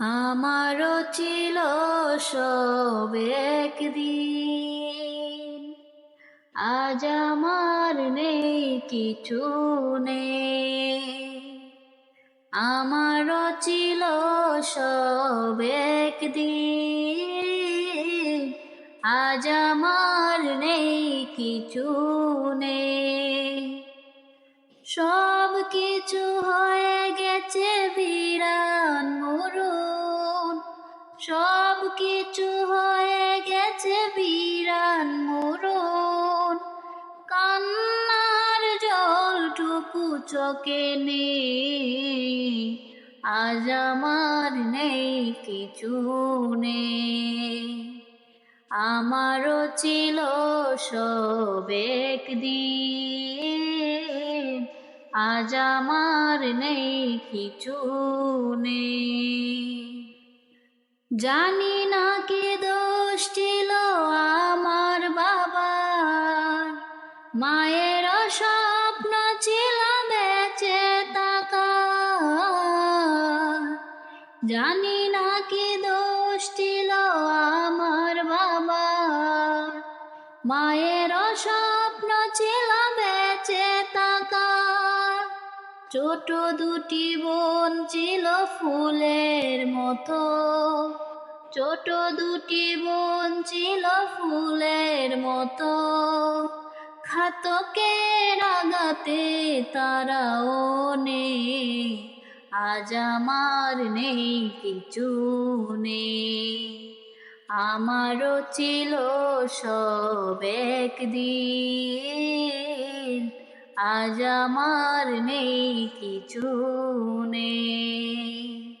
আমারও ছিল সব একদিন। আজ আমার নেই, কিছু নেই। আমারও ছিল সব একদিন। আজ আমার নেই, কিছু নেই। সব কিছু হয়ে গেছে মরুন সব কিছু হয়ে গেছে বিরান মরুন কান্নার জলটুকু চোখে নেই, আজ আমার নেই কিছু নেই। আমারও ছিল সব একদিন, আজ আমার নেই কিছু নেই। জানি না কি দোষ ছিল আমার বাবা মায়ের স্বপ্ন ছিল বেঁচে থাকা জানি না কি দোষ ছিল আমার বাবা মায়ের স্বপ্ন ছিল ছোট দুটি বোন ছিল ফুলের মতো। ছোট দুটি বোন ছিল ফুলের মতো। খাতকের আগাতে তারাও নেই, আজ আমার নেই কিছু নেই। আমারও ছিল সব একদিন। আজ আমার নেই কিছু নেই।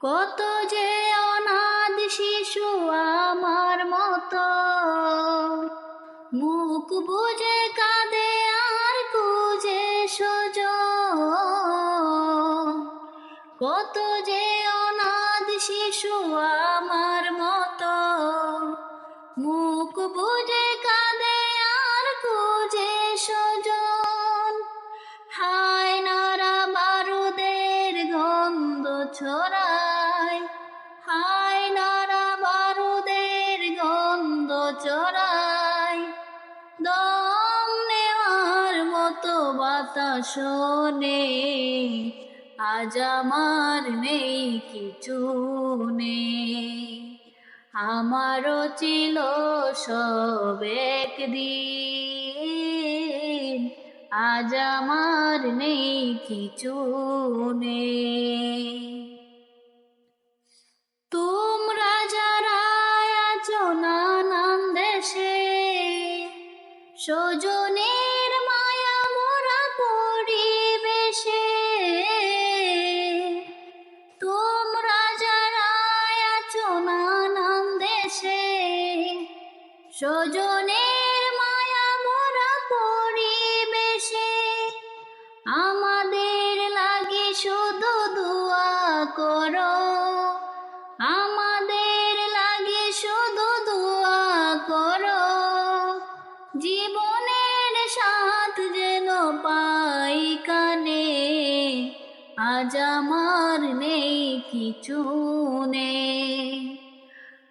কত যে অনাথ শিশু আমার মতো, মুখ বুঝে কাঁদে আর খুঁজে সোজ। কত যে অনাথ শিশু আমার মতো, মুখ বুঝে ছড়ায় হায় নারা বারুদের গন্ধ ছড়ায় দম নেওয়ার মতো বাতাস নেই আজ আমার নেই কিছু নেই আমারও ছিল সব একদিন। আজ আমার নেই কিছু নেই সজনের মায়া মোরা পরিবেশে আমাদের লাগে শুধু দোয়া করো। আমাদের লাগে শুধু দোয়া করো। জীবনের সাথ যেন পাই কানে, আজ আমার নেই কিছু নেই